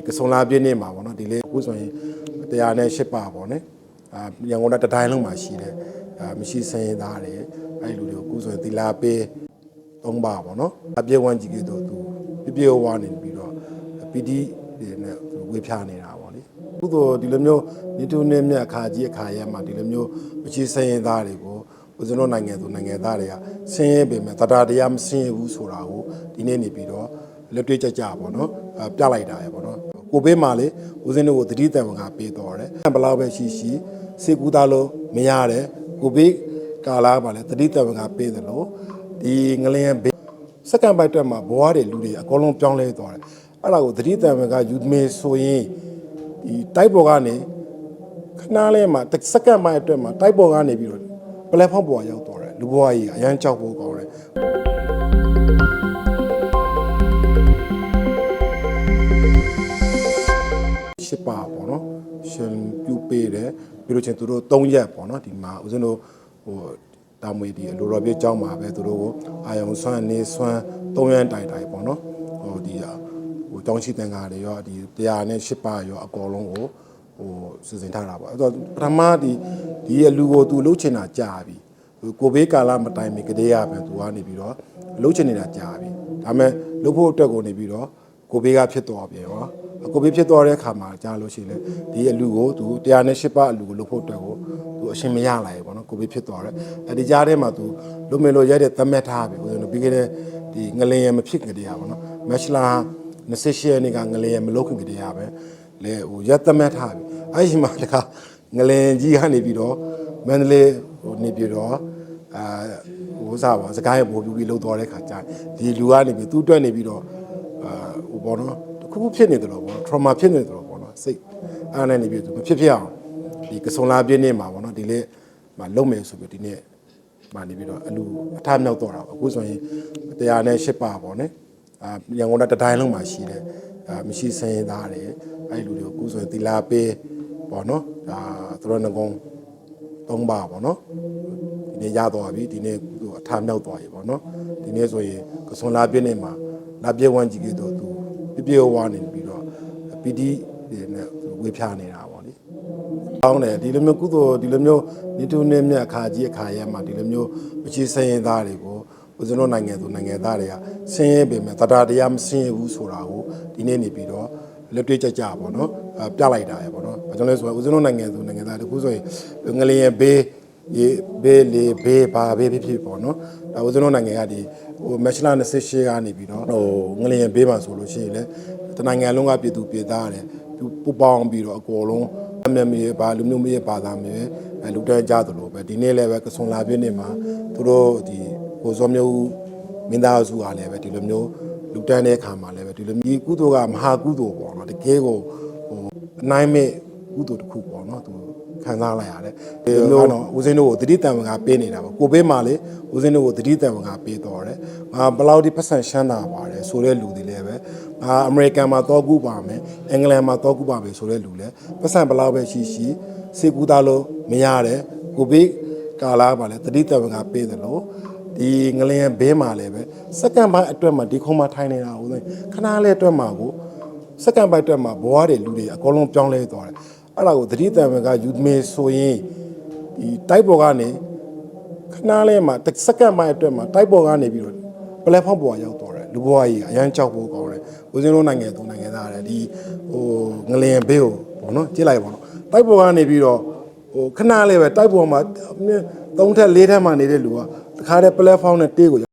ဒီကစုံလာပြည့်နေ့မှာပေါ့နော်ဒီလေးအခုဆိုရင်တရားနဲ့ရှစ်ပါပေါ့နော်အာရန်ကုန်တတိုင်းလုံးမှာရှိတယ်အာမရှိစရင်သားတွေအဲ့လူတွေကိုအခုဆိုရင်သီလာပေးသုံးပါပေါ့နော်အပြေဝမ်းကြီးကတော့သူပြပြဝါနေပြီးတော့ပီတိတွေနဲ့သူဝေဖျားနေတာပေါ့လေအခုတော့ဒီလိုမျိုးနေထုံနေမြတ်အခါကြီးအခါရဲမှာဒီလိုမျိုးမရှိစရင်သားတွေကိုဦးဇင်းတို့နိုင်ငံသူနိုင်ငံသားတွေကဆင်းရဲပေမဲ့တရားတရားမဆင်းရဲဘူးဆိုတာကိုဒီနေ့နေပြီးတော့လက်တွေ့ကြကြပေါ့နော်အ ပြလိုက်တာရပေါ့နော်ကိုဘေးမှာလေဦးစင်းတို့ကိုတတိတံဝင်ကပေးတော်တယ်ဘယ်လောက်ပဲရှိရှိစေကူသားလို့မရတယ်ကိုဘေးကာလာပါလေတတိတံဝင်ကပေးတယ်လို့ဒီငလျင်ဘေးစက္ကန့်ပိုက်တက်မှာဘဝတွေလူတွေအကုန်လုံးပြောင်းလဲသွားတယ်အဲ့ဒါကိုတတိတံဝင်ကယူမေဆိုရင်ဒီတိုက်ပေါ်ကနေခဏလေးမှာတစ်စက္ကန့်ပိုက်အတွက်မှာတိုက်ပေါ်ကနေပြီးတော့ပလက်ဖောင်းပေါ်ရောက်သွားတယ်လူဘဝကြီးအရန်ကြောက်ဖို့ကော ပြီးလို့ချင်းသူတို့၃ရက်ပေါ့နော်ဒီမှာဦးဇင်းတို့ဟိုတာမွေဒီအလိုတော်ပြเจ้าမှာပဲသူတို့ကိုအာယုံဆွမ်းနေဆွမ်း၃ရက်တိုင်တိုင်ပေါ့နော်ဟိုဒီဟိုတောင်းရှိတန်ကားတွေရောဒီတရားနဲ့ရှစ်ပါရောအကောလုံးကိုဟိုစီစဉ်ထားတာပေါ့အဲ့တော့ပထမဒီဒီရဲ့လူကိုသူလှုပ်ချင်တာကြာပြီဟိုကိုဘေးကာလမတိုင်မီကလေးရပဲသူကနေပြီးတော့လှုပ်ချင်နေတာကြာပြီဒါပေမဲ့လှုပ်ဖို့အတွက်ကိုနေပြီးတော့ ကိုဘေးကဖြစ်တော်ပြန်ရောကိုဘေးဖြစ်သွားတဲ့အခါမှာကြားလို့ရှိရင်လေဒီအလူကိုသူ108ပါအလူကိုလုပ်ဖို့အတွက်ကိုသူအရှင်မရလာရေပေါ့နော်ကိုဘေးဖြစ်သွားတယ်အဲဒီကြားထဲမှာသူလုံမယ်လို့ရတဲ့သမက်ထားပြီဦးဇင်းတို့ပြီးခဲ့တဲ့ဒီငလင်ရမဖြစ်ကြတဲ့ဟာပေါ့နော်မက်ရှလာ28ရက်နေ့ကငလင်ရမလုပ်ခင်ကြတဲ့ဟာပဲလေဟိုရက်သမက်ထားပြီအဲဒီမှာတခါငလင်ကြီးကနေပြီးတော့မန္တလေးဟိုနေပြီးတော့အာဟိုစားပါစကားရပို့ပြီးလှုပ်သွားတဲ့ခါကျဒီလူကနေပြီးသူ့အတွက်နေပြီးတော့အာ ဟိုပေါ့နော်တစ်ခုခုဖြစ်နေတယ်လို့ပေါ့နော် trauma ဖြစ်နေတယ်လို့ပေါ့နော်စိတ်အားနဲ့နေပြီးသူမဖြစ်ဖြစ်အောင်ဒီကစုံလာပြည့်နေ့မှာပေါ့နော်ဒီလေးမှာလုံမယ်ဆိုပြီးဒီနေ့မှာနေပြီးတော့အလူအထမြောက်တော့တာပေါ့အခုဆိုရင်တရားနဲ့ရှစ်ပါပေါ့နော်အာရန်ကုန်တတိုင်းလုံးမှာရှိတယ်အာမရှိစရင်သားတွေအဲ့လူတွေကိုအခုဆိုရင်သီလာပေးပေါ့နော်ဒါသရဏဂုံသုံးပါပေါ့နော်ဒီနေ့ရသွားပြီဒီနေ့သူအထမြောက်သွားပြီပေါ့နော်ဒီနေ့ဆိုရင်ကစုံလာပြည့်နေ့မှာ လာပြည့်ဝမ်းကြီးကတော့သူပြပြဝါနေပြီးတော့ပီတိတွေနဲ့ဝေဖျားနေတာပေါ့လေ။ကောင်းတယ်ဒီလိုမျိုးကုသိုလ်ဒီလိုမျိုးနေထုံနေမြတ်အခါကြီးအခါရဲမှာဒီလိုမျိုးမချေစရင်သားတွေကိုဦးဇင်းတို့နိုင်ငံသူနိုင်ငံသားတွေကဆင်းရဲပေမဲ့တရားတရားမဆင်းရဲဘူးဆိုတာကိုဒီနေ့နေပြီးတော့လက်တွေ့ကြကြပေါ့နော်အပြလိုက်တာရပေါ့နော်။ဘာကြောင့်လဲဆိုတော့ဦးဇင်းတို့နိုင်ငံသူနိုင်ငံသားတခုဆိုရင်ငလျင်ဘေး ရေဘေးလေဘေးဘာဘေးဖြစ်ဖြစ်ပေါ့နော်။ဒါဦးဇင်းတို့နိုင်ငံကဒီဟိုမက်ရှလာ28ကနေပြီးတော့ဟိုငလျင်ဘေးမှာဆိုလို့ရှိရင်လေတနိုင်ငံလုံးကပြည်သူပြည်သားတယ်သူပူပေါင်းပြီးတော့အကောလုံးအမျက်မရပါလူမျိုးမရပါသားမျိုးအဲလူတဲကြသလိုပဲဒီနေ့လည်းပဲကစုံလာပြည့်နေ့မှာသူတို့ဒီကိုစောမျိုးမင်းသားစုအားလည်းပဲဒီလိုမျိုးလူတန်းတဲ့အခါမှာလည်းပဲဒီလိုမျိုးကုသိုလ်ကမဟာကုသိုလ်ပေါ့နော်တကယ်ကိုဟိုအနိုင်မဲ့ကုသိုလ်တစ်ခုပေါ့နော်သူ ခံစားလိုက်ရတယ်ဒီလိုတော့ဦးစင်းတို့ကိုတတိတံဝင်ကပေးနေတာပေါ့ကိုဘေးမှာလေဦးစင်းတို့ကိုတတိတံဝင်ကပေးတော်တယ်အာဘယ်လောက်ဒီပတ်စံရှမ်းတာပါတယ်ဆိုတဲ့လူတွေလည်းပဲအာအမေရိကန်မှာတော့ကူပါမယ်အင်္ဂလန်မှာတော့ကူပါမယ်ဆိုတဲ့လူလည်းပတ်စံဘယ်လောက်ပဲရှိရှိစေကူသားလို့မရတယ်ကိုဘေးကာလာပါလေတတိတံဝင်ကပေးတယ်လို့ဒီငလျင်ဘဲမှာလည်းပဲစက္ကန့်ပိုင်းအတွက်မှာဒီခုံးမထိုင်နေတာဦးသိခဏလေးအတွက်မှာကိုစက္ကန့်ပိုင်းအတွက်မှာဘဝတွေလူတွေအကုန်လုံးပြောင်းလဲသွားတယ် အဲ့ဒါကိုသတိတံဝင်ကယူမေဆိုရင်ဒီတိုက်ပေါ်ကနေခဏလေးမှာတစ်စက္ကန့်ပိုင်းအတွက်မှာတိုက်ပေါ်ကနေပြီးတော့ပလက်ဖောင်းပေါ်ရောက်သွားတယ်လူဘဝကြီးအရန်ကြောက်ဖို့ကောင်းတယ်ဦးစင်းတို့နိုင်ငံသူနိုင်ငံသားတွေဒီဟိုငလျင်ဘဲကိုပေါ့နော်ကြည့်လိုက်ပါတော့တိုက်ပေါ်ကနေပြီးတော့ဟိုခဏလေးပဲတိုက်ပေါ်မှာသုံးထက်လေးထက်မှနေတဲ့လူကတခါတည်း platform နဲ့တေးကို